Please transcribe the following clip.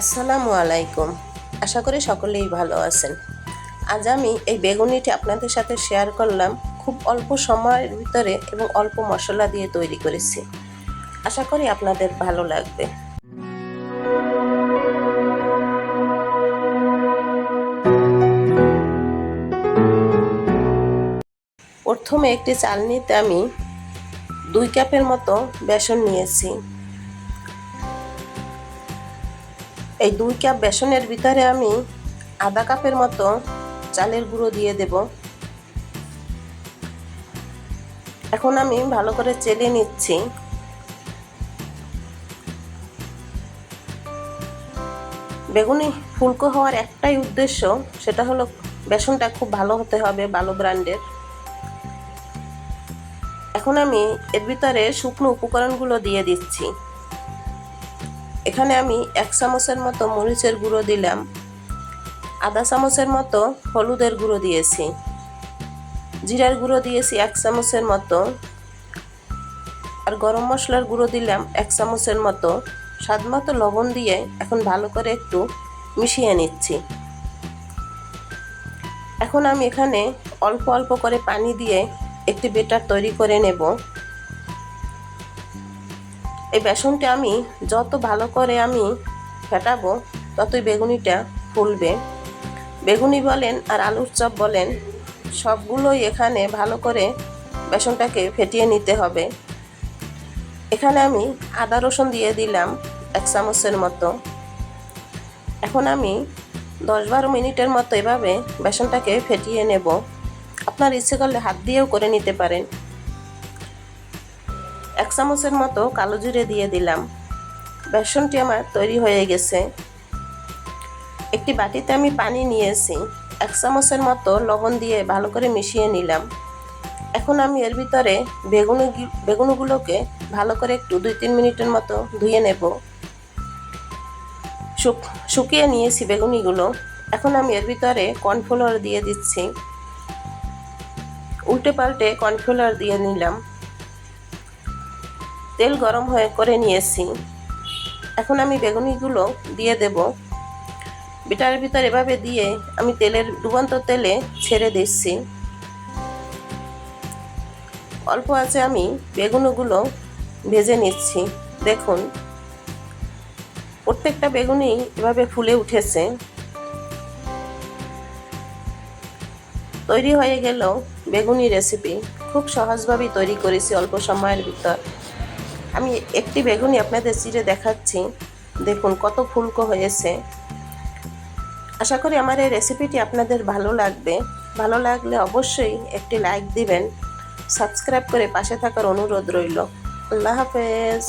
আসসালামু আলাইকুম। আশা করি সকলেই ভালো আছেন। আজ আমি এই বেগুনিটি আপনাদের সাথে শেয়ার করলাম খুব অল্প সময়ের ভিতরে এবং অল্প মশলা দিয়ে তৈরি করেছি। আশা করি আপনাদের ভালো লাগবে। প্রথমে একটি চালনিতে আমি দুই কাপের মতো বেসন নিয়েছি। এই দুই কাপ বেসনের ভিতরে আমি আধা কাপের মতো চালের গুঁড়ো দিয়ে দেব। এখন আমি ভালো করে চেলে নিচ্ছি। বেগুনি ফুলকো হওয়ার একটাই উদ্দেশ্য, সেটা হলো বেসনটা খুব ভালো হতে হবে ভালো ব্র্যান্ডের। এখন আমি এর ভিতরে শুকনো উপকরণগুলো দিয়ে দিচ্ছি। এখানে আমি এক চামচের মতো মরিচের গুঁড়ো দিলাম। আধা চামচের মতো হলুদের গুঁড়ো দিয়েছি। জিরার গুঁড়ো দিয়েছি এক চামচের মতো। আর গরম মশলার গুঁড়ো দিলাম এক চামচের মতো। স্বাদ মতো লবণ দিয়ে এখন ভালো করে একটু মিশিয়ে নিচ্ছি। এখন আমি এখানে অল্প অল্প করে পানি দিয়ে একটি বেটার তৈরি করে নেব। এই বেসনটা আমি যত ভালো করে আমি ফেটাবো, ততই বেগুনিটা ফুলবে। বেগুনি বলেন আর আলুর চপ বলেন, সবগুলোই এখানে ভালো করে বেসনটাকে ফেটিয়ে নিতে হবে। এখানে আমি আদা রসুন দিয়ে দিলাম এক চামচের মতো। এখন আমি দশ বারো মিনিটের মতো এভাবে বেসনটাকে ফেটিয়ে নেব। আপনার ইচ্ছে করলে হাত দিয়েও করে নিতে পারেন। এক চামচের মতো কালো জিরে দিয়ে দিলাম। বেসনটি আমার তৈরি হয়ে গেছে। একটি বাটিতে আমি পানি নিয়েছি। এক চামচের মতো লবণ দিয়ে ভালো করে মিশিয়ে নিলাম। এখন আমি এর ভিতরে বেগুন বেগুনগুলোকে ভালো করে একটু দুই তিন মিনিটের মতো ধুয়ে নেব। শুকিয়ে নিয়েছি বেগুনিগুলো। এখন আমি এর ভিতরে কর্নফ্লাওয়ার দিয়ে দিচ্ছি। উল্টে পাল্টে কর্নফ্লাওয়ার দিয়ে নিলাম। তেল গরম হয়ে করে নিয়েছি। এখন আমি বেগুনিগুলো দিয়ে দেব। বিটারের ভিতর এভাবে দিয়ে আমি তেলের ডুবন্ত তেলে ছেড়ে দিচ্ছি। অল্প আছে আমি বেগুনগুলো ভেজে নিচ্ছি। দেখুন, প্রত্যেকটা বেগুনই এভাবে ফুলে উঠেছে। তৈরি হয়ে গেল বেগুনি রেসিপি। খুব সহজভাবেই তৈরি করেছি অল্প সময়ের ভিতর। আমি একটি বেগুনি আপনাদের চিড়ে দেখাচ্ছি। দেখুন, কত ফুলকো হয়েছে। আশা করি আমার এই রেসিপিটি আপনাদের ভালো লাগবে। ভালো লাগলে অবশ্যই একটি লাইক দিবেন। সাবস্ক্রাইব করে পাশে থাকার অনুরোধ রইল। আল্লাহ হাফেজ।